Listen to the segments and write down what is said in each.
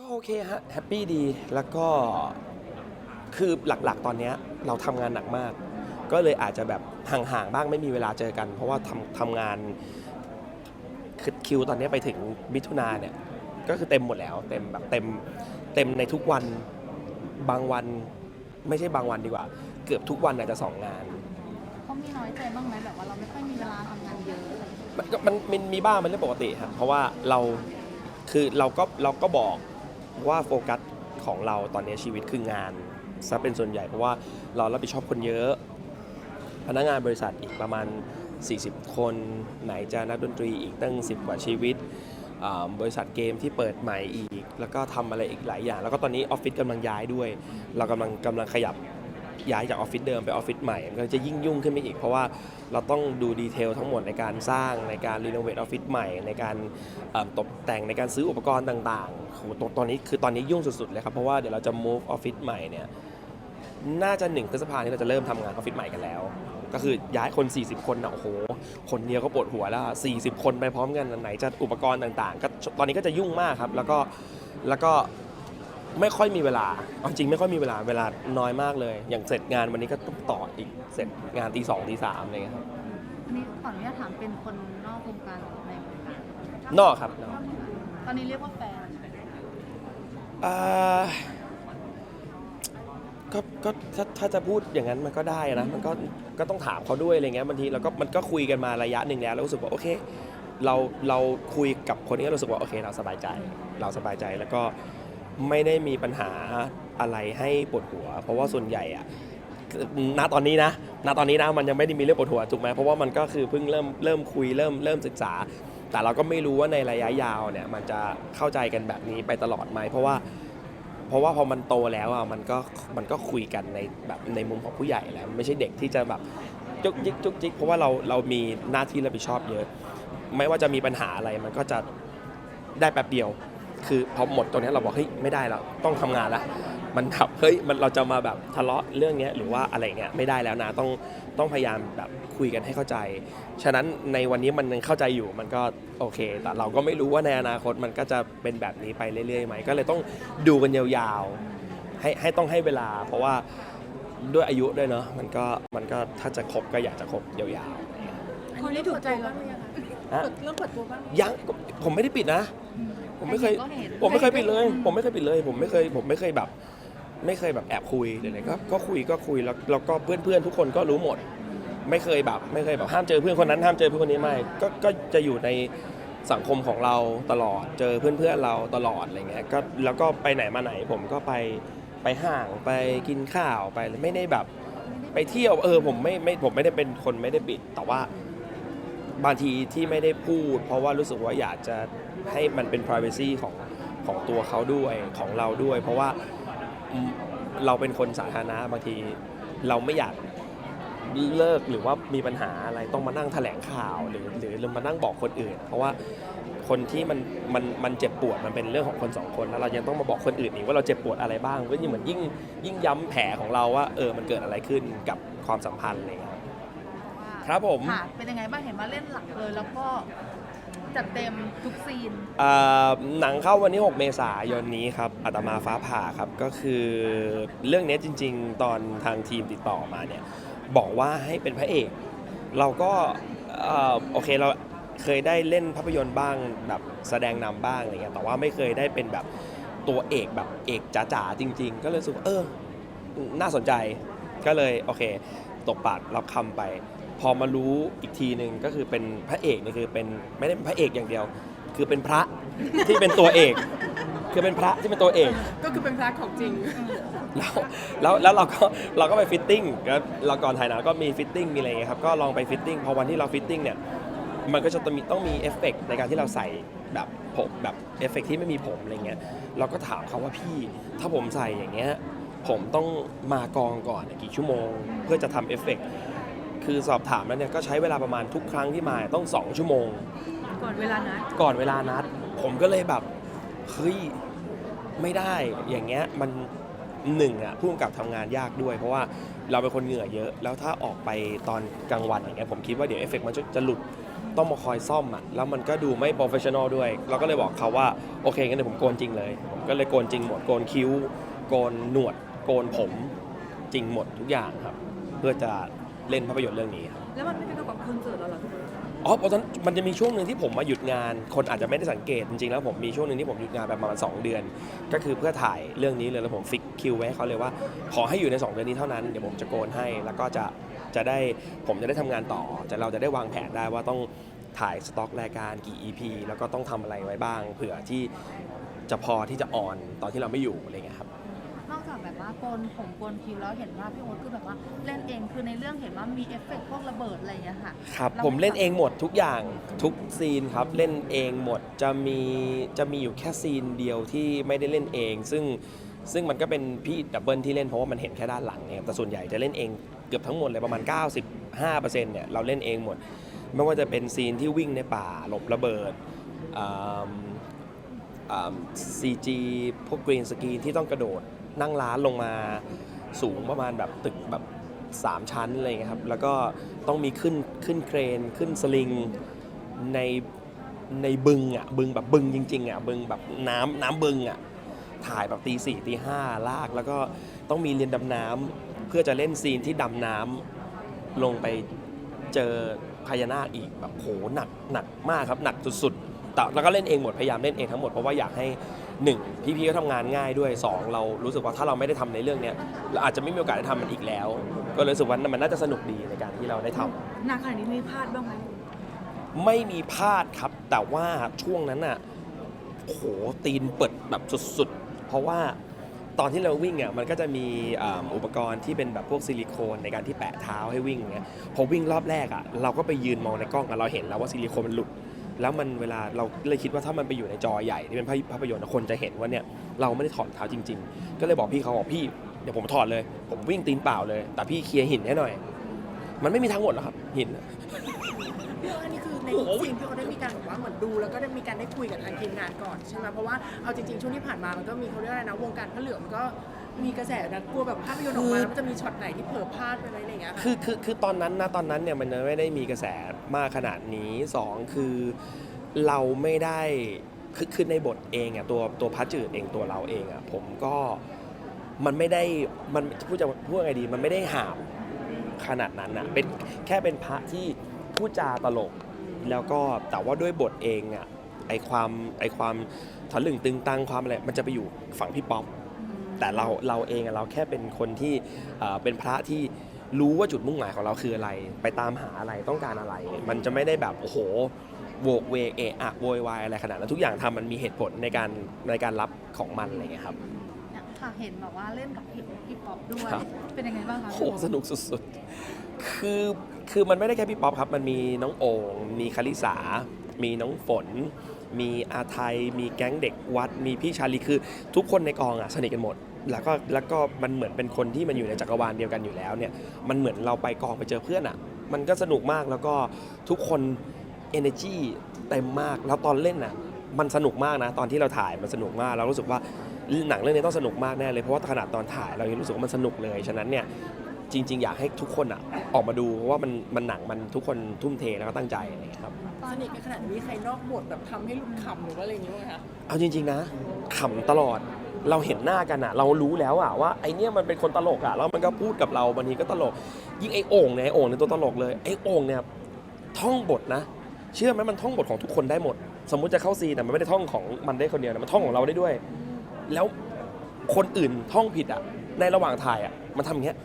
ก็โอเคฮะแฮปปี้ดีแล้วก็คือหลักๆ ตอนเนี้ยเราทำงานหนักมาก ก็เลยอาจจะแบบห่างๆบ้างไม่มีเวลาเจอกัน เพราะว่าทำทำงานคือคิวตอนเนี้ยไปถึงมิถุนาเนี่ยก็คือเต็มหมดแล้ว เต็มแบบเต็มเต็มในทุกวันบางวันไม่ใช่บางวันดีกว่า เกือบทุกวันอาจจะสองงาน เขามีน้อยใจบ้างไหมแบบว่าเราไม่ค่อยมีเวลาทำงานเยอะอะไรอย่างเงี้ยมันก็มันมันมีบ้างมันเรื่องปกติครับเพราะว่าเราคือเราก็เราก็บอก ว่าโฟกัสของเราตอนนี้ชีวิตคืองานซะเป็นส่วนใหญ่เพราะว่าเรารับผิดชอบคนเยอะ พนักงานบริษัทอีกประมาณ 40 คนไหนจะนักดนตรีอีกตั้ง 10 กว่าชีวิต บริษัทเกมที่เปิดใหม่อีก แล้วก็ทำอะไรอีกหลายอย่าง แล้วก็ตอนนี้ออฟฟิศกำลังย้ายด้วย เรากำลังกำลังขยับ ย้ายจากออฟฟิศเดิมไปออฟฟิศใหม่ มันก็จะยิ่งยุ่งขึ้นไปอีก เพราะว่าเราต้องดูดีเทลทั้งหมดในการสร้างในการรีโนเวทออฟฟิศใหม่ ในการตกแต่งในการซื้ออุปกรณ์ต่างๆโหตตอนนี้คือตอนนี้ยุ่งสุดๆเลยครับเพราะว่าเดี๋ยวเราจะ move ออฟฟิศใหม่เนี่ยน่าจะหนึ่งพฤษภานี้เราจะเริ่มทำงานออฟฟิศใหม่กันแล้ว ก็คือย้ายคน 40 คนนะโอ้โห คนเดียวก็ปวดหัวแล้ว 40 คนไปพร้อมกันไหนจะอุปกรณ์ต่างๆก็ตอนนี้ก็จะยุ่งมากครับ แล้วก็แล้วก็ ไม่ค่อยมีเวลาเอาจริงไม่ค่อยมีเวลาเวลาน้อยมากเลย อย่างเสร็จงานวันนี้ก็ต้องต่ออีกเสร็จงานตีสองตีสามอะไรเงี้ยครับอันนี้ขออนุญาตถามเป็นคนนอกวงการหรือในวงการนอกครับนอกตอนนี้เรียกว่าแฟนอ่าก็ก็ถ้าถ้าจะพูดอย่างนั้นมันก็ได้นะมันก็ก็ต้องถามเขาด้วยอะไรเงี้ยบางทีเราก็มันก็คุยกันมาระยะหนึ่งแล้วแล้วรู้สึกว่าโอเค เราเราคุยกับคนนี้ก็รู้สึกว่าโอเค เราสบายใจ เราสบายใจแล้วก็ ไม่ได้มีปัญหาอะไรให้ปวดหัว เพราะว่าส่วนใหญ่อะณตอนนี้นะณตอนนี้นะมันยังไม่ได้มีเรื่องปวดหัวถูกไหมเพราะว่ามันก็คือเพิ่งเริ่มเริ่มคุยเริ่มเริ่มศึกษา แต่เราก็ไม่รู้ว่าในระยะยาวเนี่ยมันจะเข้าใจกันแบบนี้ไปตลอดไหมเพราะว่าเพราะว่าพอมันโตแล้วอะมันก็มันก็คุยกันในแบบในมุมของผู้ใหญ่แล้วไม่ใช่เด็กที่จะแบบจุกจิกจุกจิกเพราะว่าเราเรามีหน้าที่รับผิดชอบเยอะ ไม่ว่าจะมีปัญหาอะไรมันก็จะได้แป๊บเดียว คือพอหมดตรงนี้เราบอกเฮ้ยไม่ได้แล้วต้องทำงานแล้วมันแบบเฮ้ยมันเราจะมาแบบทะเลาะเรื่องเนี้ยหรือว่าอะไรเงี้ยไม่ได้แล้วนะต้องต้องพยายามแบบคุยกันให้เข้าใจ ฉะนั้นในวันนี้มันยังเข้าใจอยู่มันก็โอเค แต่เราก็ไม่รู้ว่าในอนาคตมันก็จะเป็นแบบนี้ไปเรื่อยๆไหมก็เลยต้องดูกันยาวๆให้ให้ต้องให้เวลา เพราะว่าด้วยอายุด้วยเนาะมันก็มันก็ถ้าจะคบก็อยากจะคบยาวๆอะไรเงี้ยคนนี้ถูกใจเราหรือยังคะฮะเริ่มเปิดตัวบ้างยังผมไม่ได้ปิดนะ ผมไม่เคยก็เห็นผมไม่เคยปิดเลย ผมไม่เคยปิดเลย ผมไม่เคย ผมไม่เคยแบบ ไม่เคยแบบแอบคุยเลยก็ก็คุยก็คุยแล้วแล้วก็เพื่อนเพื่อนๆทุกคนก็รู้หมด ไม่เคยแบบ ไม่เคยแบบห้ามเจอเพื่อนคนนั้นห้ามเจอเพื่อนคนนี้ไม่ก็ก็จะอยู่ในสังคมของเราตลอดเจอเพื่อนเพื่อนๆเราตลอดอะไรเงี้ยก็แล้วก็ไปไหนมาไหน ผมก็ไปไปห้างไปกินข้าวไปไม่ได้แบบ ไปเที่ยวเออผมไม่ไม่ผมไม่ได้เป็นคนไม่ได้ปิด แต่ว่า บางทีที่ไม่ได้พูด เพราะว่ารู้สึกว่าอยากจะให้มันเป็น privacy ของของตัวเขาด้วยของเราด้วย เพราะว่าเราเป็นคนสาธารณะบางทีเราไม่อยากเลิกหรือว่ามีปัญหาอะไรต้องมานั่งแถลงข่าวหรือหรือมานั่งบอกคนอื่น เพราะว่าคนที่มันมันมันเจ็บปวดมันเป็นเรื่องของคนสองคนแล้วเรายังต้องมาบอกคนอื่นอีกว่าเราเจ็บปวดอะไรบ้างก็ยิ่งเหมือนยิ่งยิ่งย้ำแผลของเราว่าเออมันเกิดอะไรขึ้นกับความสัมพันธ์อะไรเงี้ย ครับผมค่ะเป็นยังไงบ้างเห็นว่าเล่นหลักเลยแล้วก็จัดเต็มทุกซีน อ่าหนังเข้าวันที่ 6 เมษายนนี้ครับอาตมาฟ้าผ่าครับ ก็คือเรื่องนี้จริง ๆ ตอนทางทีมติดต่อมาเนี่ย บอกว่าให้เป็นพระเอก เราก็เอ่อโอเคเราเคยได้เล่นภาพยนตร์บ้างแบบแสดงนำบ้างอะไรเงี้ยแต่ว่าไม่เคยได้เป็นแบบตัวเอกแบบเอกจ๋าๆจริง ๆ ก็เลยรู้สึกว่าเออ น่าสนใจก็เลยโอเค ตกปากรับคำไป พอมารู้อีกทีหนึ่งก็คือเป็นพระเอกนี่คือเป็นไม่ได้เป็นพระเอกอย่างเดียว คือเป็นพระที่เป็นตัวเอก คือเป็นพระที่เป็นตัวเอก ก็คือเป็นพระของจริง แล้วแล้วแล้วเราก็เราก็ไปฟิตติ้งก็เราก่อนถ่ายหนังก็มีฟิตติ้งมีอะไรอย่างเงี้ยครับก็ลองไปฟิตติ้งพอวันที่เราฟิตติ้งเนี่ยมันก็จะต้องมีต้องมีเอฟเฟกต์ในการที่เราใส่แบบผมแบบเอฟเฟกต์ที่ไม่มีผมอะไรเงี้ยเราก็ถามเขาว่าพี่ถ้าผมใส่อย่างเงี้ยผมต้องมากองก่อนกี่ชั่วโมง เพื่อจะทำเอฟเฟกต์ คือสอบถามแล้วเนี่ยก็ใช้เวลาประมาณทุกครั้งที่มาต้อง 2 ชั่วโมง ก่อนเวลานัดก่อนเวลานัด ผมก็เลยแบบเฮ้ยไม่ได้อย่างเงี้ยมันหนึ่งอะผู้กำกับทำงานยากด้วย เพราะว่าเราเป็นคนเหงื่อเยอะ แล้วถ้าออกไปตอนกลางวันอย่างเงี้ยผมคิดว่าเดี๋ยวเอฟเฟกต์มันจะจะหลุดต้องมาคอยซ่อมอะแล้วมันก็ดูไม่โปรเฟชชั่นอลด้วย เราก็เลยบอกเขาว่า โอเคงั้นเดี๋ยวผมโกนจริงเลย ผมก็เลยโกนจริงหมด โกนคิ้ว โกนหนวด โกนผมจริงหมดทุกอย่างครับ เพื่อจะ เล่นภาพยนตร์เรื่องนี้ครับแล้วมันไม่เป็นกับคอนเสิร์ตเราเหรอพี่เบิร์ดอ๋อเพราะฉะนั้นมันจะมีช่วงหนึ่งที่ผมมาหยุดงาน คนอาจจะไม่ได้สังเกตจริงๆแล้วผมมีช่วงหนึ่งที่ผมหยุดงานไปประมาณ 2 เดือน ก็คือเพื่อถ่ายเรื่องนี้เลยแล้วผมฟิกคิวไว้ให้เขาเลยว่า ขอให้อยู่ใน 2 เดือนนี้เท่านั้นเดี๋ยวผมจะโกนให้ แล้วก็จะจะได้ผมจะได้ทำงานต่อจะเราจะได้วางแผนได้ว่าต้องถ่ายสต็อกรายการกี่ EP แล้วก็ต้องทำอะไรไว้บ้าง เผื่อที่จะพอที่จะออนตอนที่เราไม่อยู่อะไรเงี้ยครับ ว่าโกนผมโกนคิ้วแล้วเห็นว่าพี่โอ๊ตคือแบบว่าเล่นเองคือในเรื่องเห็นว่ามีเอฟเฟกต์พวกระเบิดอะไรอย่างเงี้ยค่ะครับราผมเล่นเองหมดทุกอย่างทุกซีนครับเล่นเองหมดจะมีจะมีอยู่แค่ซีนเดียวที่ไม่ได้เล่นเอง ซึ่งซึ่งมันก็เป็นพี่ดับเบิลที่เล่นเพราะว่ามันเห็นแค่ด้านหลังเนี่ยแต่ส่วนใหญ่จะเล่นเองเกือบทั้งหมดเลยประมาณ 95%เนี่ยเราเล่นเองหมด ไม่ว่าจะเป็นซีนที่วิ่งในป่าหลบระเบิดซีจีพวกกรีนสกรีนที่ต้องกระโดด นั่งร้านลงมาสูงประมาณแบบตึกแบบ3ชั้นอะไรเงี้ยครับ แล้วก็ต้องมีขึ้นขึ้นเครนขึ้นสลิงในในบึงอะบึงแบบบึงจริงๆอะบึงแบบน้ำน้ำบึงอะถ่ายแบบตีสี่ตีห้าลาก แล้วก็ต้องมีเรียนดำน้ำเพื่อจะเล่นซีนที่ดำน้ำลงไปเจอพญานาคอีกแบบโหหนักหนักมากครับหนักสุดๆ แต่แล้วก็เล่นเองหมดพยายามเล่นเองทั้งหมดเพราะว่าอยากให้หนึ่งพี่ๆก็ทำงานง่ายด้วยสองเรารู้สึกว่าถ้าเราไม่ได้ทำในเรื่องเนี้ยเราอาจจะไม่มีโอกาสได้ทำมันอีกแล้ว ก็เลยรู้สึกว่ามันน่าจะสนุกดีในการที่เราได้ทำหนักขนาดนี้มีพลาดบ้างไหมไม่มีพลาดครับ แต่ว่าช่วงนั้นอะโหตีนเปิดแบบสุดๆ เพราะว่าตอนที่เราวิ่งอะมันก็จะมีอ่าอุปกรณ์ที่เป็นแบบพวกซิลิโคนในการที่แปะเท้าให้วิ่งเงี้ยพอวิ่งรอบแรกอะเราก็ไปยืนมองในกล้องอะเราเห็นแล้วว่าซิลิโคนมันหลุด แล้วมันเวลาเราเลยคิดว่าถ้ามันไปอยู่ในจอใหญ่ที่เป็นภาพยนตร์อะคนจะเห็นว่าเนี่ยเราไม่ได้ถอดรองเท้าจริง ๆ ก็เลยบอกพี่เขาบอกพี่เดี๋ยวผมถอดเลย ผมวิ่งตีนเปล่าเลย แต่พี่เคลียร์หินให้หน่อย มันไม่มีทั้งหมดหรอกครับหินอะพี่โอ๊ตอันนี้คือในทุกซีนพี่โอ๊ตได้มีการแบบว่าเหมือนดู แล้วก็ได้มีการได้คุยกับทางทีมงานก่อนใช่ไหมเพราะว่าเอาจริงๆช่วงที่ผ่านมามันก็มีเขาเรียกอะไรนะวงการพระเหลืองมันก็ มีกระแสนะกลัวแบบภาพยนตร์ออกมาแล้วมันจะมีช็อตไหนที่เผลอพลาดไปอะไรอย่างเงี้ยค่ะคือคือคือตอนนั้นนะตอนนั้นเนี่ยมันยังไม่ได้มีกระแสมากขนาดนี้สองคือเราไม่ได้คือคือในบทเองอะตัวตัวพัชจืดเองตัวเราเองอะผมก็มันไม่ได้มันพูดจะพูดยังไงดี มันไม่ได้ห่ามขนาดนั้นอะเป็นแค่เป็นพระที่พูดจาตลก แล้วก็แต่ว่าด้วยบทเองอะไอความไอความทะลึ่งตึงตังความอะไรมันจะไปอยู่ฝั่งพี่ป๊อป แต่เราเราเองอะเราแค่เป็นคนที่เอ่อเป็นพระที่รู้ว่าจุดมุ่งหมายของเราคืออะไร ไปตามหาอะไรต้องการอะไร มันจะไม่ได้แบบโอ้โหโวกเวกเอะอะโวยวายอะไรขนาดนั้นทุกอย่างทำมันมีเหตุผลในการในการรับของมันอะไรเงี้ยครับเนี่ยค่ะเห็นแบบว่าเล่นกับพี่พี่ป๊อปด้วยครับเป็นยังไงบ้างคะโอ้โหสนุกสุดๆ คือคือมันไม่ได้แค่พี่ป๊อปครับ มันมีน้องโอ่งมีคาริสา มีน้องฝน มีอาไทย มีแก๊งเด็กวัด มีพี่ชาลีคือทุกคนในกองอะสนิทกันหมด แล้วก็แล้วก็มันเหมือนเป็นคนที่มันอยู่ในจักรวาลเดียวกันอยู่แล้วเนี่ยมันเหมือนเราไปกองไปเจอเพื่อนอะ มันก็สนุกมากแล้วก็ทุกคน energy เต็มมากแล้วตอนเล่นอะมันสนุกมากนะตอนที่เราถ่ายมันสนุกมากเรารู้สึกว่าหนังเรื่องนี้ต้องสนุกมากแน่เลยเพราะว่าขนาดตอนถ่ายเรายังรู้สึกว่ามันสนุกเลยฉะนั้นเนี่ยจริง ๆ อยากให้ทุกคนอะออกมาดูเพราะว่ามันมันหนังมันทุกคนทุ่มเทแล้วก็ตั้งใจอะไรอย่างเงี้ยครับสนิทกันขนาดนี้ใครนอกบทแบบทำให้หลุดขำหรือว่าอะไรอย่างเงี้ยไหมคะเอาจริง ๆ นะขำตลอด เราเห็นหน้ากันอะเรารู้แล้วอะว่าไอเนี้ยมันเป็นคนตลกอะแล้วมันก็พูดกับเราบางทีก็ตลก ยิ่งไอโอ่งเนี่ยไอโอ่งเนี่ยตัวตลกเลยไอโอ่งเนี่ยท่องบทนะ เชื่อไหมมันท่องบทของทุกคนได้หมด สมมุติจะเข้าซีนอะมันไม่ได้ท่องของมันได้คนเดียวนะมันท่องของเราได้ด้วย แล้วคนอื่นท่องผิดอะในระหว่างถ่ายอะมันทำอย่างเงี้ย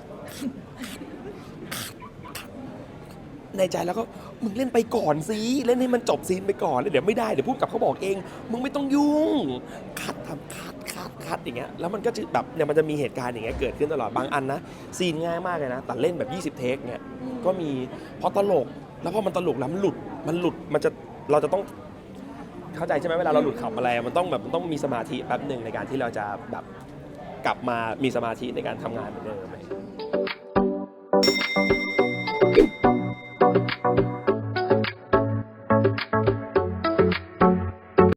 ในใจแล้วก็มึงเล่นไปก่อนสิเล่นให้มันจบซีนไปก่อนแล้วเดี๋ยวไม่ได้เดี๋ยวพูดกับเขาบอกเอง มึงไม่ต้องยุ่ง คัดอย่างเงี้ยแล้วมันก็จะแบบเนี่ยมันจะมีเหตุการณ์อย่างเงี้ยเกิดขึ้นตลอดบางอันนะซีนง่ายมากเลยนะแต่เล่นแบบ 20 เทคเนี่ยก็มีเพราะตลก แล้วพอมันตลกแล้วมันหลุดมันหลุดมันจะเราจะต้องเข้าใจใช่ไหมเวลาเราหลุดขับอะไรมันต้องแบบมันต้องมีสมาธิแป๊บหนึ่งในการที่เราจะแบบกลับมามีสมาธิในการทำงานเหมือนเดิม